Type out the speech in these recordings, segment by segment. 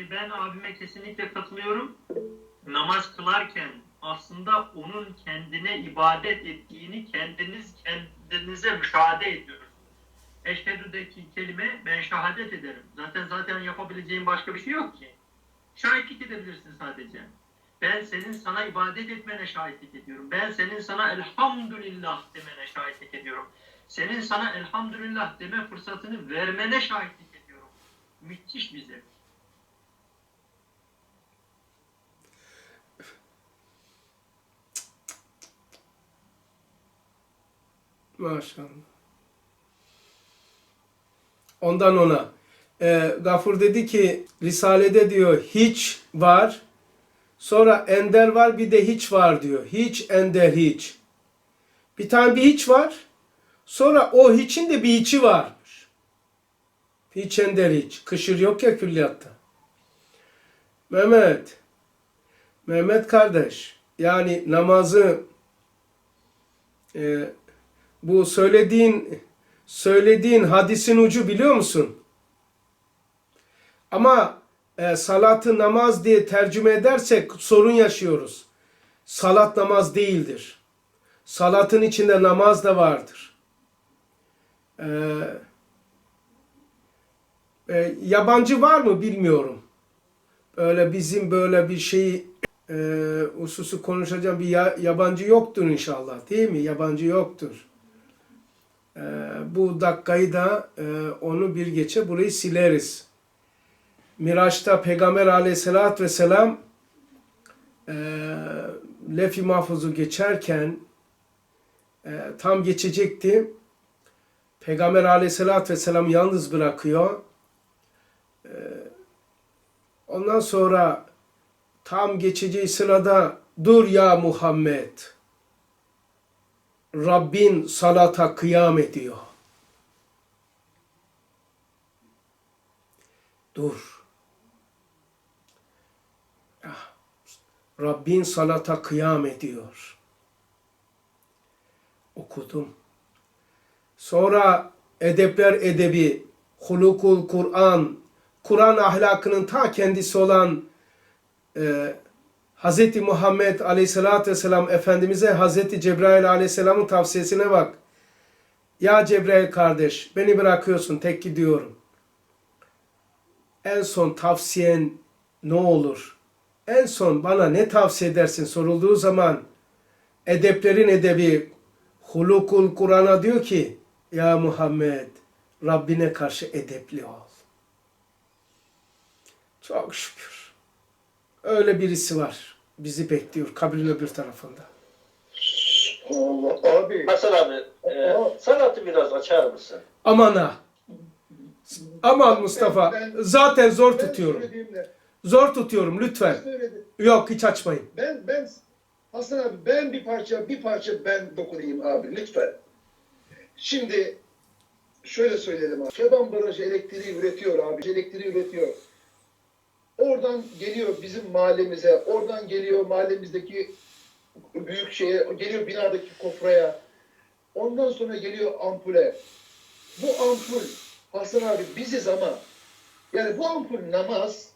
e, ben abime kesinlikle katılıyorum. Namaz kılarken aslında onun kendine ibadet ettiğini kendiniz kendinize müşahede ediyorsunuz. Eşhedü'deki kelime ben şehadet ederim. Zaten zaten yapabileceğim başka bir şey yok ki. Şahitlik edebilirsin sadece. Ben senin sana ibadet etmene şahitlik ediyorum. Ben senin sana elhamdülillah demene şahitlik ediyorum. Senin sana elhamdülillah deme fırsatını vermene şahitlik ediyorum. Müthiş bir zevk. Maşallah. Ondan ona. Ee, Gafur dedi ki Risale'de diyor hiç var. Sonra ender var bir de hiç var diyor. Hiç ender hiç. Bir tane bir hiç var. Sonra o hiçin de bir içi varmış. Hiç ender hiç. Kışır yok ya külliyatta. Mehmet. Mehmet kardeş. Yani namazı e, bu söylediğin söylediğin hadisin ucu biliyor musun? Ama e, salatı namaz diye tercüme edersek sorun yaşıyoruz. Salat namaz değildir. Salatın içinde namaz da vardır. E, e, yabancı var mı bilmiyorum. Böyle bizim böyle bir şeyi e, hususu konuşacağım bir ya- yabancı yoktur inşallah değil mi? Yabancı yoktur. E, bu dakikayı da e, onu bir geçe burayı sileriz. Miraç'ta Peygamber aleyhissalatü vesselam e, Lef-i Mahfuz'u geçerken e, tam geçecekti. Peygamber aleyhissalatü vesselam yalnız bırakıyor. E, ondan sonra tam geçeceği sırada dur ya Muhammed Rabbin salata kıyam ediyor. Dur. Ah, Rabbin salata kıyam ediyor. Okudum. Sonra edepler edebi, hulukul Kur'an, Kur'an ahlakının ta kendisi olan e, Hz. Muhammed Aleyhisselatü Vesselam Efendimiz'e Hz. Cebrail Aleyhisselam'ın tavsiyesine bak. Ya Cebrail kardeş beni bırakıyorsun tek gidiyorum. En son tavsiyen ne olur? En son bana ne tavsiye edersin sorulduğu zaman edeplerin edebi hulukul Kur'an'a diyor ki ya Muhammed Rabbine karşı edepli ol. Çok şükür. Öyle birisi var. Bizi bekliyor kabrin öbür tarafında. Allah abi. Hasan abi, e, sanatı biraz açar mısın? Aman ha. Aman Mustafa. Ben- Zaten zor Ben tutuyorum. söylediğimle- Zor tutuyorum lütfen. Söyledim. Yok hiç açmayın. Ben ben Hasan abi ben bir parça bir parça ben dokunayım abi lütfen. Şimdi şöyle söyleyelim abi. Keban Barajı elektriği üretiyor abi. Elektriği üretiyor. Oradan geliyor bizim mahallemize, oradan geliyor mahallemizdeki büyük şeye, geliyor binadaki kofraya. Ondan sonra geliyor ampule. Bu ampul Hasan abi biziz ama yani bu ampul namaz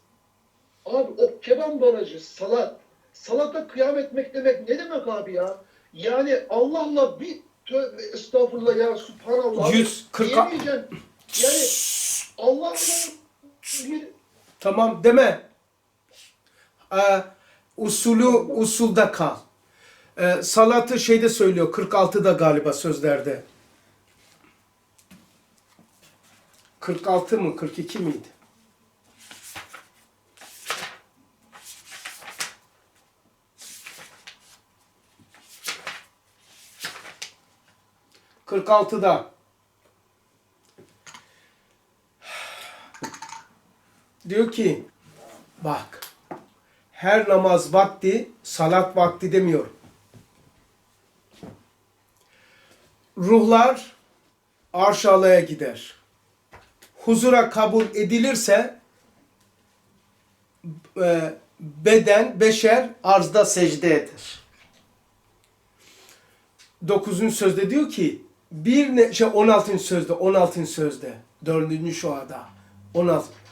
Abi o keban barajı salat. Salata kıyam etmek demek ne demek abi ya? Yani Allah'la bir tövbe estağfurullah ya subhanallah. abi. 140 Diyemeyeceksin. Yani Allah'la bir Tamam deme. Ee, usulü usulda kal. Ee, salatı şeyde söylüyor 46'da galiba sözlerde. 46 mı 42 miydi? Kırk altıda. Diyor ki bak her namaz vakti salat vakti demiyor. Ruhlar arş alaya gider. Huzura kabul edilirse e, beden, beşer arzda secde eder. Dokuzuncu sözde diyor ki bir ne, şey 16. sözde 16. sözde dördüncü şuada 16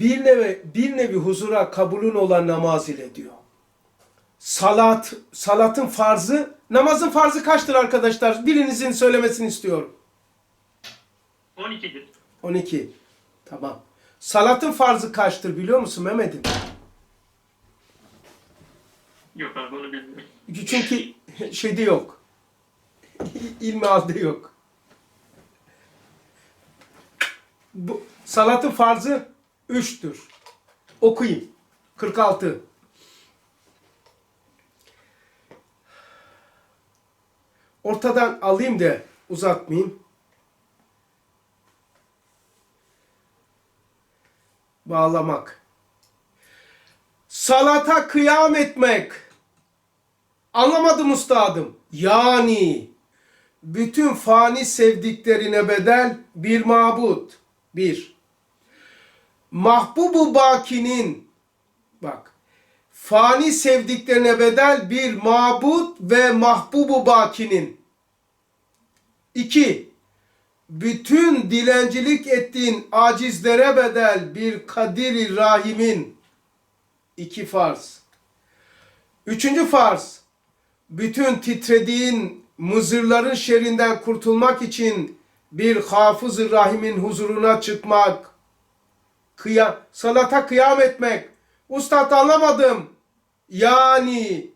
bir nevi, bir nevi huzura kabulün olan namaz ile diyor. Salat, salatın farzı, namazın farzı kaçtır arkadaşlar? Birinizin söylemesini istiyorum. 12'dir. 12. Tamam. Salatın farzı kaçtır biliyor musun Mehmet'im? Yok abi onu bilmiyorum. Çünkü şeyde yok. İlmi aldı yok. Bu, salatın farzı 3'tür. Okuyayım. 46. Ortadan alayım da uzatmayayım. Bağlamak. Salata kıyam etmek. Anlamadım ustadım. Yani bütün fani sevdiklerine bedel bir mabut. Bir. Mahbubu Baki'nin bak fani sevdiklerine bedel bir mabut ve mahbubu Baki'nin. İki. Bütün dilencilik ettiğin acizlere bedel bir kadiri rahimin. iki farz. Üçüncü farz bütün titrediğin mızırların şerrinden kurtulmak için bir hafız rahimin huzuruna çıkmak, kıya, salata kıyam etmek. Ustad anlamadım. Yani,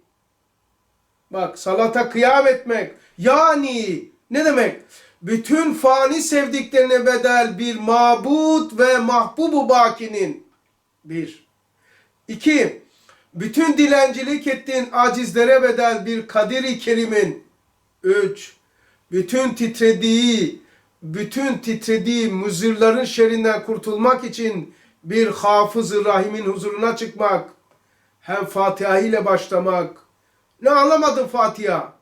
bak salata kıyam etmek. Yani, ne demek? Bütün fani sevdiklerine bedel bir mabut ve mahbubu bakinin. Bir. İki, bütün dilencilik ettiğin acizlere bedel bir kadiri kerimin. 3. Bütün titrediği, bütün titrediği muzırların şerrinden kurtulmak için bir hafız rahimin huzuruna çıkmak. Hem Fatiha ile başlamak. Ne anlamadın Fatiha?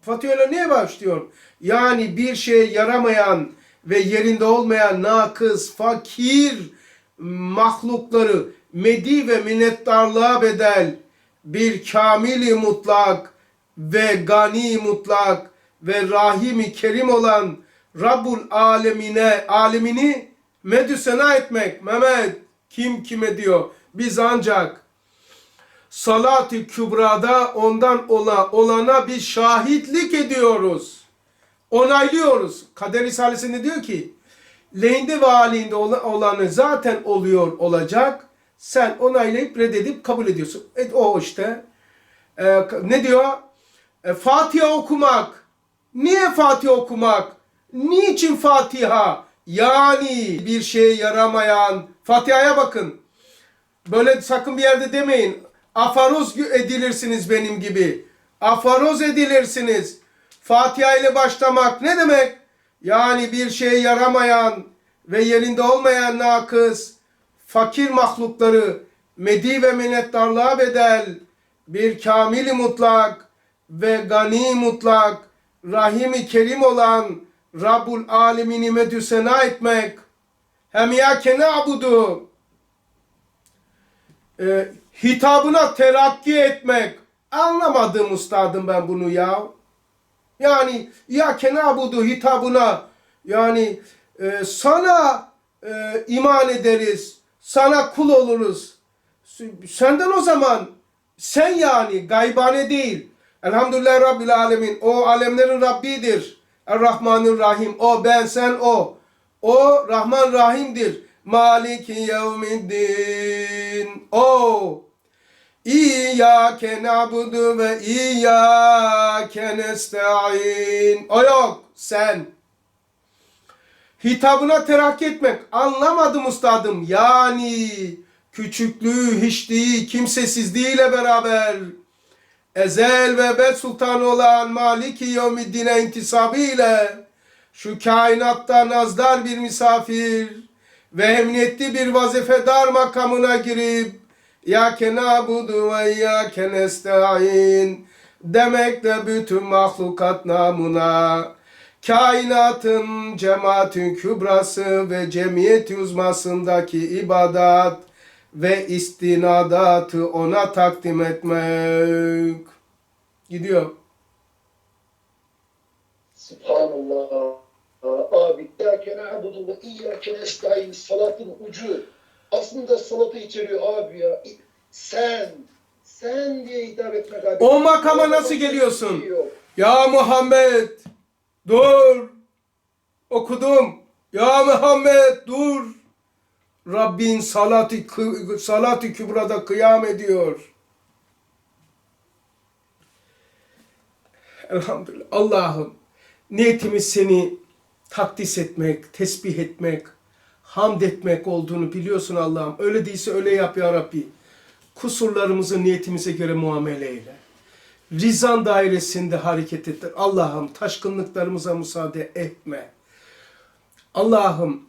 Fatiha ile niye başlıyor? Yani bir şeye yaramayan ve yerinde olmayan nakıs, fakir mahlukları medi ve minnettarlığa bedel bir kamili mutlak ve gani mutlak ve rahimi kerim olan Rabbul alemine alemini medü sena etmek. Mehmet kim kime diyor? Biz ancak salat-ı kübrada ondan ola, olana bir şahitlik ediyoruz. Onaylıyoruz. Kader Risalesi'nde diyor ki lehinde ve aleyhinde olanı zaten oluyor olacak. Sen onaylayıp reddedip kabul ediyorsun. E, o işte. E, ne diyor? E, Fatiha okumak. Niye Fatiha okumak? Niçin Fatiha? Yani bir şeye yaramayan. Fatiha'ya bakın. Böyle sakın bir yerde demeyin. Afaroz edilirsiniz benim gibi. Afaroz edilirsiniz. Fatiha ile başlamak ne demek? Yani bir şeye yaramayan ve yerinde olmayan nakıs, fakir mahlukları medi ve minnettarlığa bedel bir kamili mutlak ve gani mutlak, rahimi kerim olan Rabbul alemini medü sena etmek. Hem ya kene abudu. E, hitabına terakki etmek. Anlamadım ustadım ben bunu ya. Yani ya kenabudu hitabına yani e, sana e, iman ederiz. Sana kul oluruz. Senden o zaman sen yani gaybane değil. Elhamdülillah Rabbil Alemin. O alemlerin Rabbidir. Er-Rahmanir Rahim. O ben sen o. O Rahman Rahim'dir. Maliki yevmiddin. O. İyyâke na'budu ve iyyâke nesta'in. O yok. Sen. Hitabına terakki etmek. Anlamadım ustadım. Yani küçüklüğü, hiçliği, kimsesizliğiyle beraber ezel ve ebed sultanı olan Maliki Yevmiddin'e intisabıyla şu kainatta nazdar bir misafir ve emniyetli bir vazifedar makamına girip ya kenabudu ve ya kenesta'in demekle bütün mahlukat namına kainatın cemaatin kübrası ve cemiyeti uzmasındaki ibadat ve istinadatı ona takdim etmek. Gidiyor. Subhanallah. Abi İyyâke na'budu ve iyyâke nestaîn salatın ucu. aslında salatı içeriyor abi ya. Sen, sen diye hitap etmek abi. O makama nasıl geliyorsun? Ya Muhammed dur. Okudum. Ya Muhammed dur. Rabbin salatı kı- salatı kübrada kıyam ediyor. Elhamdülillah. Allah'ım niyetimiz seni takdis etmek, tesbih etmek, hamd etmek olduğunu biliyorsun Allah'ım. Öyle değilse öyle yap ya Rabbi. Kusurlarımızı niyetimize göre muamele eyle. Rizan dairesinde hareket ettir. Allah'ım taşkınlıklarımıza müsaade etme. Allah'ım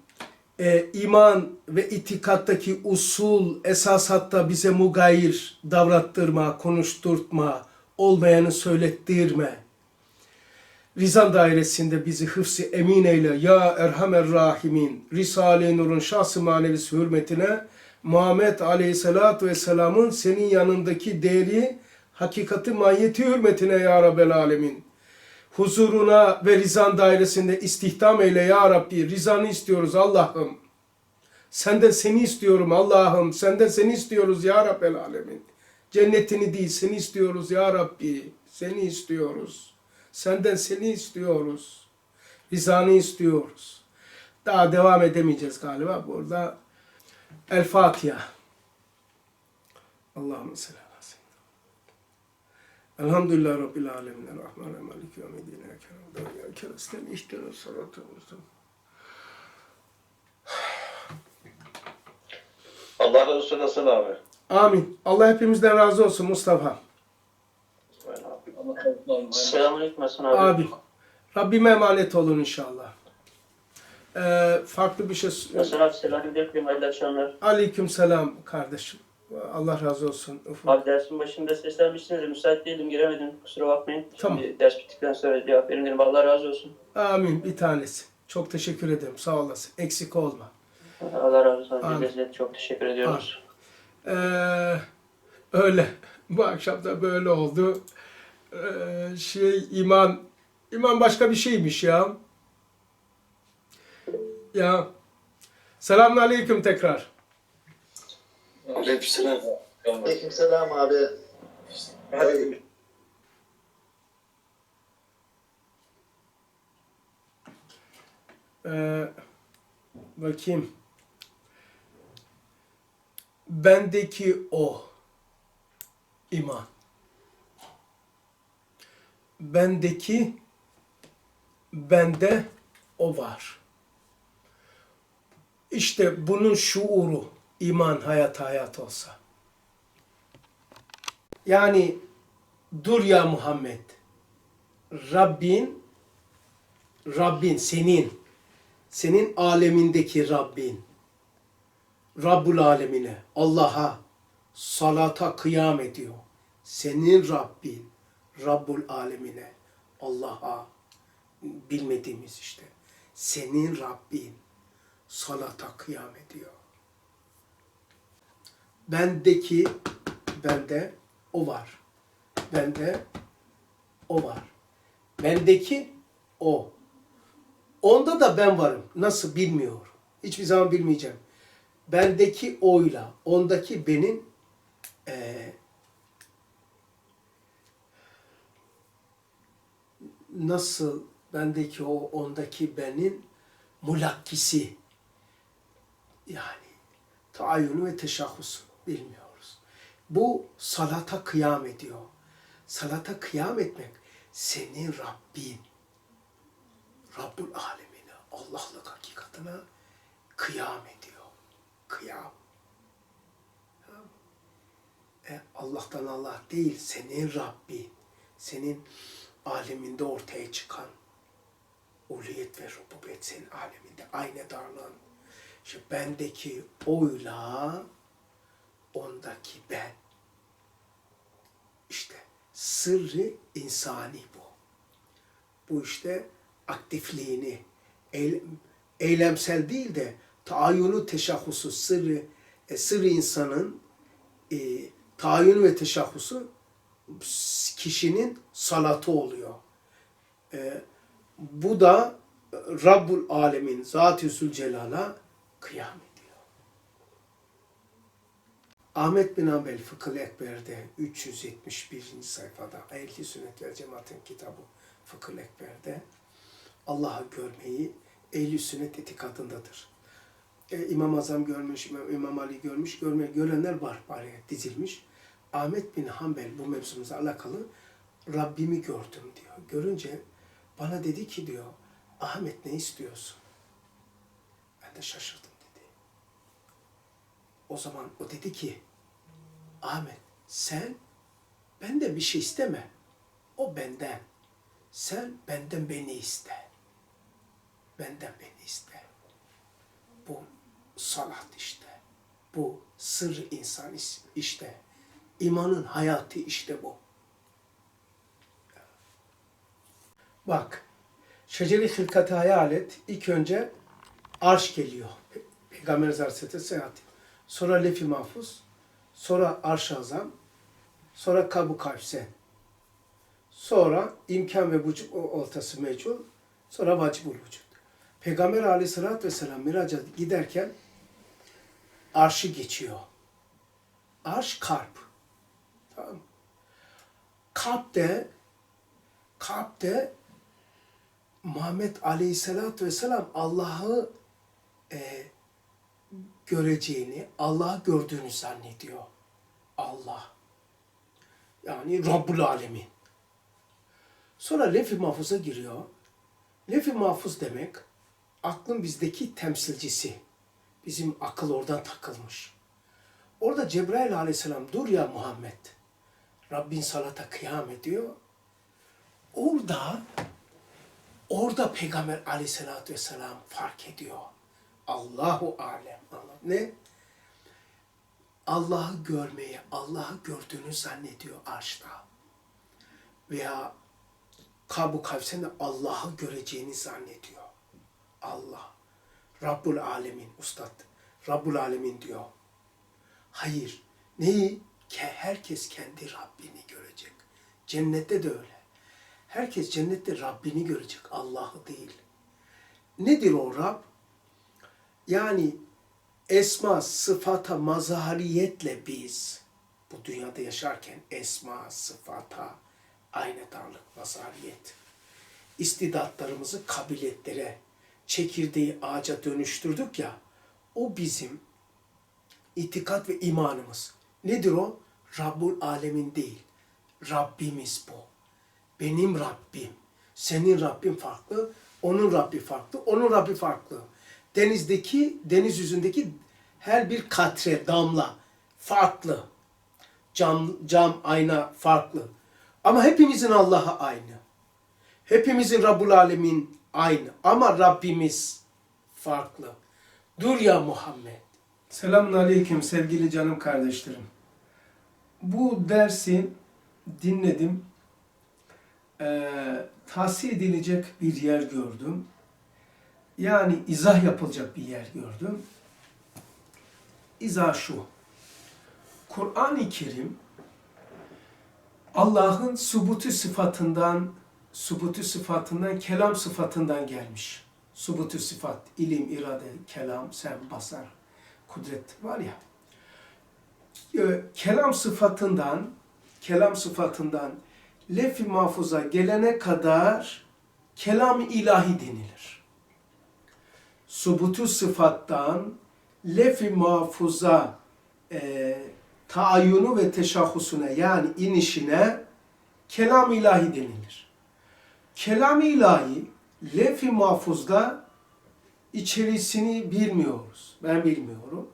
e, iman ve itikattaki usul, esasatta bize mugayir davrattırma, konuşturtma, olmayanı söylettirme. Rizan dairesinde bizi hıfsi emin eyle ya Erhamer Rahimin. Risale-i Nur'un şahsı manevisi hürmetine Muhammed Aleyhisselatü Vesselam'ın senin yanındaki değeri, hakikati, mahiyeti hürmetine ya Rabbel Alemin. Huzuruna ve rizan dairesinde istihdam eyle ya Rabbi. Rizanı istiyoruz Allah'ım. Senden seni istiyorum Allah'ım. Senden seni istiyoruz ya Rabbel Alemin. Cennetini değil seni istiyoruz ya Rabbi. Seni istiyoruz. Senden seni istiyoruz. Rizanı istiyoruz. Daha devam edemeyeceğiz galiba. Burada El Fatiha. Allahümme seyyidina. Elhamdülillah Rabbil alemin. Rahman ve Malik yevmiddin. Ekerem. Ekerem. Ekerem. İhtine salatu Allah razı olsun Hasan abi. Amin. Allah hepimizden razı olsun Mustafa. Selamünaleyküm Hasan abi. Abi. Rabbime emanet olun inşallah. Ee, farklı bir şey... Hasan abi selamünaleyküm. Hayırlı akşamlar. Aleyküm selam kardeşim. Allah razı olsun. Ufuk. Abi dersin başında seslenmişsiniz de müsait değildim giremedim. Kusura bakmayın. Tamam. Şimdi ders bittikten sonra cevap verin dedim. Allah razı olsun. Amin. Bir tanesi. Çok teşekkür ederim. Sağ olasın. Eksik olma. Allah razı olsun. Amin. Çok teşekkür ediyoruz. Ee, öyle. Bu akşam da böyle oldu. Ee, şey iman iman başka bir şeymiş ya. Ya. Selamun aleyküm tekrar. Aleykümselam. Aleykümselam abi. Hadi. Ee, bakayım. Bendeki o iman. Bendeki bende o var. İşte bunun şuuru iman hayat hayat olsa. Yani dur ya Muhammed. Rabbin Rabbin senin senin alemindeki Rabbin Rabbul alemine Allah'a salata kıyam ediyor. Senin Rabbin Rabbul alemine Allah'a bilmediğimiz işte. Senin Rabbin salata kıyam ediyor. Bendeki bende o var. Bende o var. Bendeki o. Onda da ben varım. Nasıl bilmiyorum. Hiçbir zaman bilmeyeceğim. Bendeki oyla, ondaki benim eee, nasıl bendeki o, ondaki benim mulakkisi yani taayyunu ve teşahhusu bilmiyoruz. Bu salata kıyam ediyor. Salata kıyam etmek senin Rabbin. Rabbul alemine, Allah'lık hakikatine kıyam ediyor. Kıyam. E, Allah'tan Allah değil, senin Rabbin. Senin aleminde ortaya çıkan uluyet ve rububiyet senin aleminde aynı darlığın. İşte bendeki oyla ondaki ben. İşte sırrı insani bu. Bu işte aktifliğini, eyle- eylemsel değil de taayyunu teşahhusu, sırrı, e, sırrı insanın e, taayyün ve teşahhusu kişinin salatı oluyor. E, bu da Rabbul Alemin Zat-ı Zülcelal'a kıyam. Ahmet bin Hanbel Fıkıh Ekber'de 371. sayfada Ehli Sünnet ve Cemaat'in kitabı Fıkıh Ekber'de Allah'ı görmeyi Ehli Sünnet itikadındadır. E, İmam Azam görmüş, İmam, İmam Ali görmüş, görme, görenler var bari dizilmiş. Ahmet bin Hanbel bu mevzumuzla alakalı Rabbimi gördüm diyor. Görünce bana dedi ki diyor, Ahmet ne istiyorsun? Ben de şaşırdım. O zaman o dedi ki, Ahmet sen benden bir şey isteme. O benden. Sen benden beni iste. Benden beni iste. Bu salat işte. Bu sır insan işte. İmanın hayatı işte bu. Bak, şeceri hilkati hayal et. İlk önce arş geliyor. Pe- Peygamber Aleyhisselatü seyahat. Sonra lef-i mahfuz. Sonra arş-ı azam. Sonra kabu kavse. Sonra imkan ve vücut ortası mecul. Sonra vacibul vücut. Peygamber aleyhissalatü vesselam miraca giderken arşı geçiyor. Arş kalp. Tamam? Kalp de kalp de Muhammed Aleyhisselatü Vesselam Allah'ı e, göreceğini, Allah'ı gördüğünü zannediyor. Allah. Yani Rabbul Alemin. Sonra lef-i mahfuza giriyor. Lef-i mahfuz demek aklın bizdeki temsilcisi. Bizim akıl oradan takılmış. Orada Cebrail aleyhisselam dur ya Muhammed. Rabbin salata kıyam ediyor. Orada orada Peygamber aleyhissalatü vesselam fark ediyor. Allahu alem. Allah. Ne? Allah'ı görmeyi, Allah'ı gördüğünü zannediyor arşta. Veya Kabu Kavsen'de Allah'ı göreceğini zannediyor. Allah. Rabbul Alemin Ustad. Rabbul Alemin diyor. Hayır. Neyi? Ke herkes kendi Rabbini görecek. Cennette de öyle. Herkes cennette Rabbini görecek. Allah'ı değil. Nedir o Rab? Yani esma, sıfata, mazhariyetle biz bu dünyada yaşarken esma, sıfata, aynedarlık, mazhariyet, istidatlarımızı kabiliyetlere, çekirdeği ağaca dönüştürdük ya, o bizim itikat ve imanımız. Nedir o? Rabbul Alemin değil. Rabbimiz bu. Benim Rabbim. Senin Rabbin farklı, onun Rabbi farklı, onun Rabbi farklı. Denizdeki, deniz yüzündeki her bir katre, damla farklı. Cam, cam, ayna farklı. Ama hepimizin Allah'a aynı. Hepimizin Rabbul Alemin aynı. Ama Rabbimiz farklı. Dur ya Muhammed. Selamun Aleyküm sevgili canım kardeşlerim. Bu dersi dinledim. Ee, tahsil edilecek bir yer gördüm. Yani izah yapılacak bir yer gördüm. İzah şu. Kur'an-ı Kerim Allah'ın subutu sıfatından subutu sıfatından kelam sıfatından gelmiş. Subutu sıfat, ilim, irade, kelam, sem, basar, kudret var ya. Ee, Kelam sıfatından kelam sıfatından lef-i mahfuza gelene kadar kelam ilahi denilir. Subutu sıfattan lef-i mahfuza e, taayyunu ve teşahhusuna yani inişine kelam ilahi denilir. Kelam ilahi lef-i mahfuzda içerisini bilmiyoruz. Ben bilmiyorum.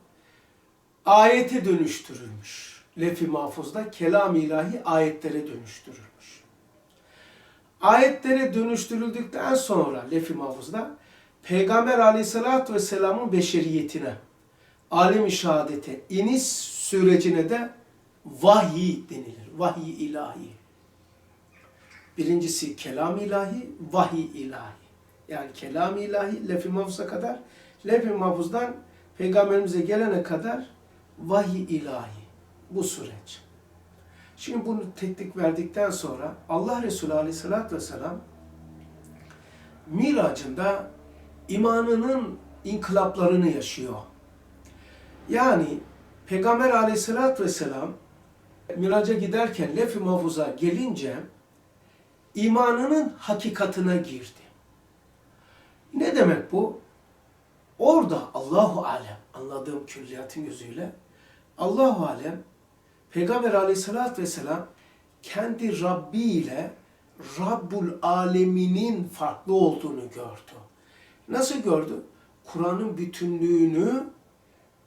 Ayete dönüştürülmüş. Lef-i mahfuzda kelam ilahi ayetlere dönüştürülmüş. Ayetlere dönüştürüldükten sonra lef-i mahfuzda Peygamber aleyhissalatü vesselamın beşeriyetine, alim-i şehadete, iniş sürecine de vahiy denilir. Vahiy ilahi. Birincisi kelam ilahi, vahiy ilahi. Yani kelam ilahi lef-i mahfuza kadar, lef-i mahfuzdan peygamberimize gelene kadar vahiy ilahi. Bu süreç. Şimdi bunu teknik verdikten sonra Allah Resulü Aleyhisselatü Vesselam miracında imanının inkılaplarını yaşıyor. Yani Peygamber aleyhissalatü vesselam miraca giderken lef-i mahfuza gelince imanının hakikatine girdi. Ne demek bu? Orada Allahu alem anladığım külliyatın gözüyle Allahu alem Peygamber aleyhissalatü vesselam kendi Rabbi ile Rabbul aleminin farklı olduğunu gördü. Nasıl gördü? Kur'an'ın bütünlüğünü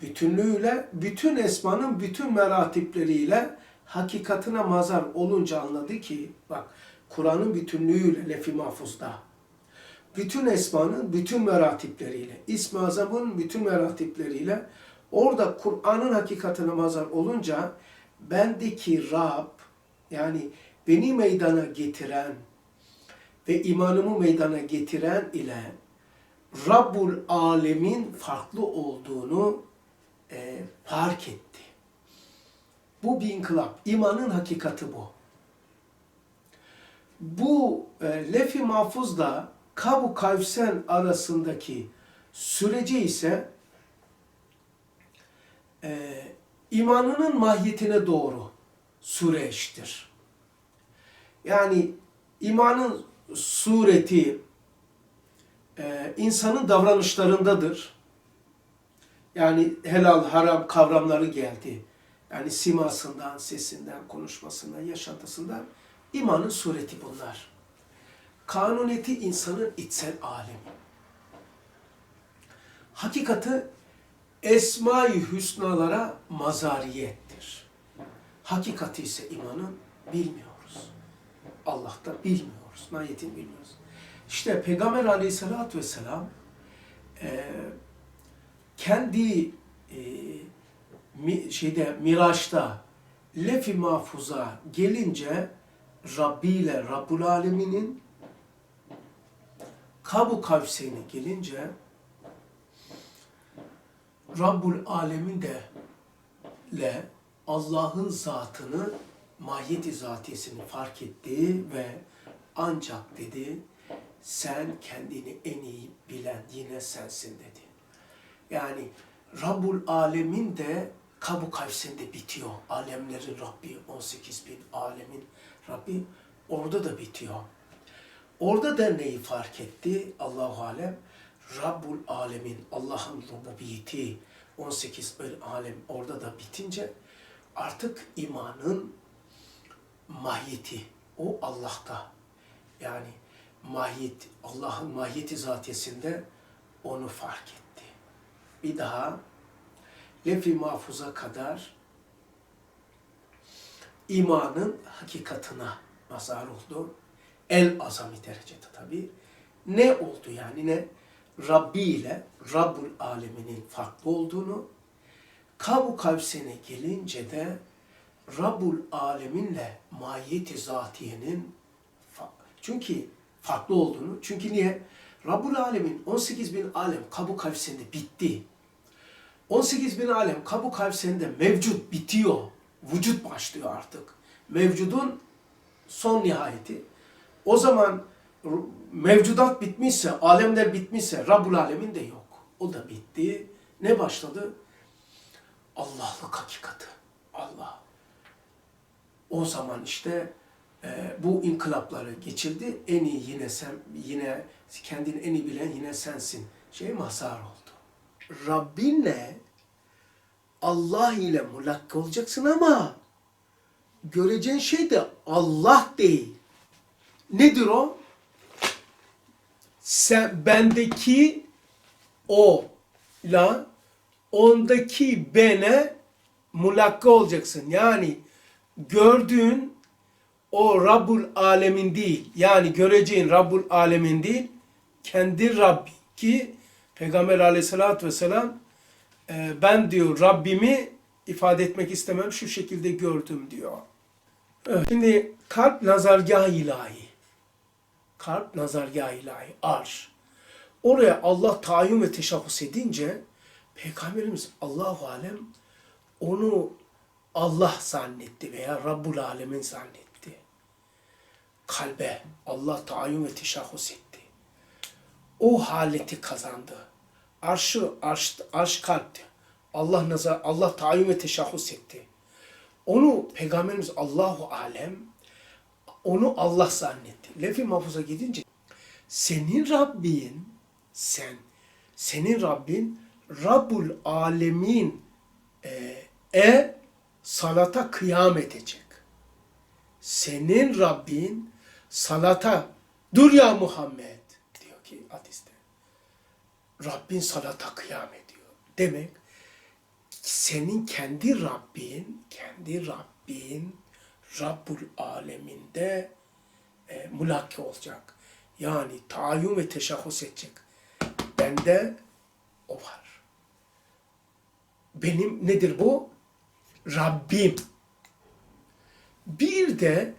bütünlüğüyle, bütün esmanın bütün meratipleriyle hakikatine mazar olunca anladı ki, bak Kur'an'ın bütünlüğüyle lef-i mahfuzda, bütün esmanın bütün meratipleriyle, İsmi bütün meratipleriyle, orada Kur'an'ın hakikatine mazar olunca, bendeki Rab, yani beni meydana getiren ve imanımı meydana getiren ile Rabbul Alemin farklı olduğunu e, fark etti. Bu bir inkılap. İmanın hakikati bu. Bu e, lef-i Kabu Kavsen arasındaki süreci ise e, imanının mahiyetine doğru süreçtir. Yani imanın sureti e, insanın davranışlarındadır. Yani helal haram kavramları geldi. Yani simasından, sesinden, konuşmasından, yaşantısından imanın sureti bunlar. Kanuniyeti insanın içsel alemi. Hakikati esma-i hüsnalara mazariyettir. Hakikati ise imanın bilmiyoruz. Allah'ta bilmiyoruz. Mahiyetini bilmiyoruz. İşte Peygamber aleyhissalatü vesselam e, kendi e, mi, şeyde Miraç'ta lef-i mahfuza gelince Rabbi ile Rabbul Alemin'in Kabu Kavseyni gelince Rabbul Alemin de ile Allah'ın zatını mahiyeti zatiyesini fark etti ve ancak dedi sen kendini en iyi bilen yine sensin dedi. Yani Rabbul Alemin de Kabu Kavs'inde bitiyor. Alemlerin Rabbi, 18 bin alemin Rabbi orada da bitiyor. Orada da neyi fark etti Allahu Alem? Rabbul Alemin, Allah'ın rububiyeti, 18 bin alem orada da bitince artık imanın mahiyeti, o Allah'ta. Yani mahiyet, Allah'ın mahiyeti zatiyesinde onu fark etti. Bir daha lef-i mahfuza kadar imanın hakikatına mazar oldu. El azami derecede tabi. Ne oldu yani ne? Rabbi ile Rabbul Aleminin farklı olduğunu, Kabu Kavsene gelince de Rabbul Aleminle mahiyeti zatiyenin çünkü farklı olduğunu. Çünkü niye? Rabbul Alemin 18 bin alem Kabu Kavsen'de bitti. 18 bin alem Kabu Kavsen'de mevcut bitiyor. Vücut başlıyor artık. Mevcudun son nihayeti. O zaman mevcudat bitmişse, alemler bitmişse Rabbul Alemin de yok. O da bitti. Ne başladı? Allah'lık hakikati. Allah. O zaman işte bu inkılapları geçirdi. En iyi yine sen, yine kendini en iyi bilen yine sensin. Şey mazhar oldu. Rabbinle Allah ile mulakka olacaksın ama göreceğin şey de Allah değil. Nedir o? Sen bendeki o la ondaki bene mulakka olacaksın. Yani gördüğün o Rabbul Alemin değil. Yani göreceğin Rabbul Alemin değil. Kendi Rabbi ki Peygamber aleyhissalatü vesselam e, ben diyor Rabbimi ifade etmek istemem şu şekilde gördüm diyor. Evet, Şimdi kalp nazargah ilahi. Kalp nazargah ilahi. Arş. Oraya Allah tayin ve teşahhus edince Peygamberimiz Allahu Alem onu Allah zannetti veya Rabbul Alemin zannetti. Kalbe Allah tayin ve teşahhus etti. O haleti kazandı. Arşı, arş, arş kalpti. Allah nazar Allah tayin ve teşahhus etti. Onu Peygamberimiz Allahu alem onu Allah zannetti. Lef-i mahfuza gidince senin Rabbin sen senin Rabbin Rabbul alemin e, e salata kıyam edecek. Senin Rabbin salata dur ya Muhammed diyor ki hadiste. Rabbin salata kıyam ediyor. Demek senin kendi Rabbin, kendi Rabbin Rabbul aleminde e, mulakki olacak. Yani tayin ve teşahhus edecek. Bende o var. Benim nedir bu? Rabbim. Bir de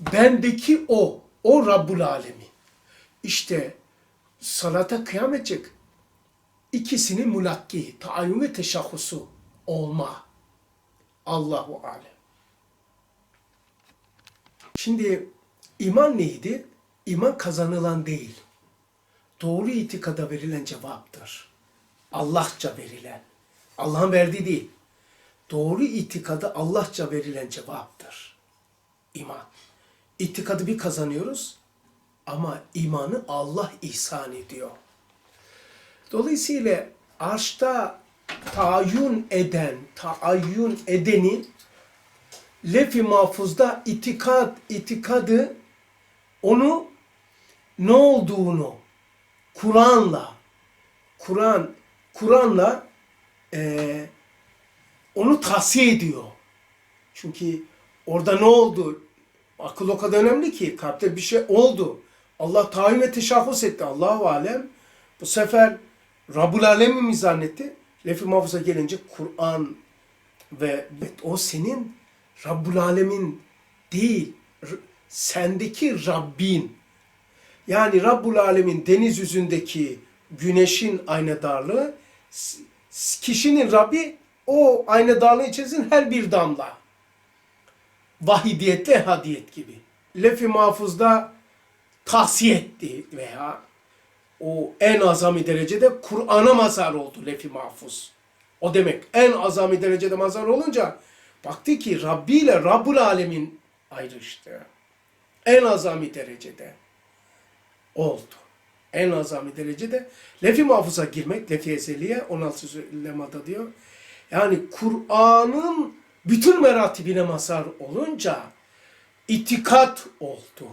bendeki o, o Rabbul Alemi. İşte salata kıyam edecek. İkisinin mulakki, tayin ve teşahhusu olma. Allahu alem. Şimdi iman neydi? İman kazanılan değil. Doğru itikada verilen cevaptır. Allahça verilen. Allah'ın verdiği değil. Doğru itikada Allahça verilen cevaptır. İman. İtikadı bir kazanıyoruz ama imanı Allah ihsan ediyor. Dolayısıyla arşta tayin eden, taayyün edeni lef-i mahfuzda itikat, itikadı onu ne olduğunu Kur'an'la Kur'an Kur'an'la eee, onu tahsiye ediyor. Çünkü orada ne oldu? Akıl o kadar önemli ki kalpte bir şey oldu. Allah tayin ve teşahhus etti. Allahu alem. Bu sefer Rabbul Alem mi zannetti? Lef-i Mahfuz'a gelince Kur'an ve evet, o senin Rabbul Alemin değil, sendeki Rabbin. Yani Rabbul Alemin deniz yüzündeki güneşin aynadarlığı, kişinin Rabbi o aynadarlığı içerisinde her bir damla. Vahidiyette hadiyet gibi. Lef-i Mahfuz'da tahsiye etti veya o en azami derecede Kur'an'a mazhar oldu lef-i mahfuz. O demek en azami derecede mazhar olunca baktı ki Rabbi ile Rabbul Alemin ayrıştı. En azami derecede oldu. En azami derecede lef-i mahfuza girmek, lef-i ezeliye 16. lemada diyor. Yani Kur'an'ın bütün meratibine mazhar olunca itikat oldu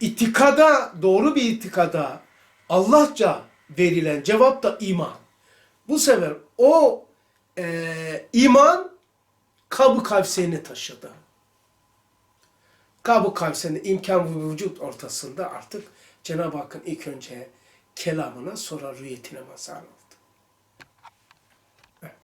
itikada, doğru bir itikada Allahça verilen cevap da iman. Bu sefer o e, iman kabı kavseni taşıdı. Kabı kavseni imkan ve vücut ortasında artık Cenab-ı Hakk'ın ilk önce kelamına sonra rüyetine mazhar oldu.